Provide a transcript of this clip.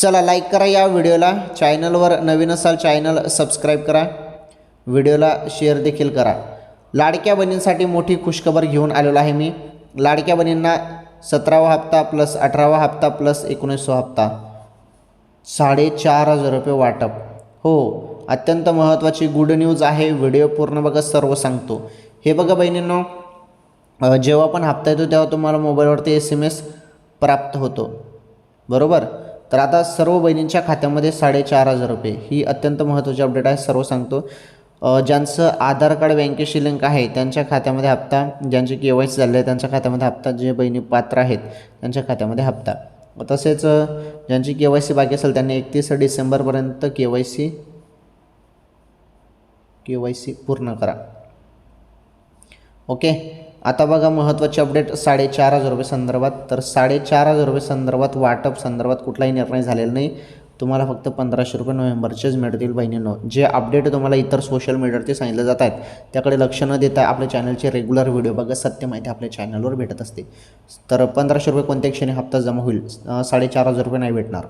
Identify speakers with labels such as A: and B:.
A: चला लाईक करा या व्हिडिओला चॅनलवर नवीन असाल चॅनल सबस्क्राईब करा. व्हिडिओला शेअर देखील करा. लाडक्या बहिणींसाठी मोठी खुशखबर घेऊन आलेलो आहे मी. लाडक्या बहिणींना सतरावा हप्ता प्लस अठरावा हप्ता प्लस एकोणीसवा हप्ता. साडेचार हजार रुपये वाटप. हो अत्यंत महत्त्वाची गुड न्यूज आहे. व्हिडिओ पूर्ण बघा सर्व सांगतो. हे बघा बहिणींनो जेव्हा पण हप्ता येतो तेव्हा तुम्हाला मोबाईलवरती एस एम एस प्राप्त होतो. बरोबर? तर आता सर्व बहिणींच्या खात्यामध्ये साडेचार हजार रुपये. ही अत्यंत महत्त्वाची अपडेट आहे सर्व सांगतो. ज्यांचं आधार कार्ड बँकेशी लिंक आहे त्यांच्या खात्यामध्ये हप्ता ज्यांचे के वाय सी झाले आहे त्यांच्या खात्यामध्ये हप्ता जे बहिणी पात्र आहेत त्यांच्या खात्यामध्ये हप्ता. तसेच ज्यांची के वाय सी बाकी असेल त्यांनी एकतीस डिसेंबरपर्यंत K Y C K Y C पूर्ण करा. ओके? आता बघा महत्त्वाची अपडेट साडेचार हजार रुपये संदर्भात. तर साडेचार हजार रुपये संदर्भात वाटप संदर्भात कुठलाही निर्णय झालेला नाही. तुम्हाला फक्त पंधराशे रुपये नोव्हेंबरचेच मिळतील बहिणींनो. जे अपडेट तुम्हाला इतर सोशल मीडियावरती सांगितले जात आहेत त्याकडे लक्ष न देता आपल्या चॅनलचे रेग्युलर व्हिडिओ बघा. सत्य माहिती आपल्या चॅनलवर भेटत असते. तर पंधराशे रुपये कोणत्या क्षणी हप्ता जमा होईल. साडेचार हजार रुपये नाही भेटणार.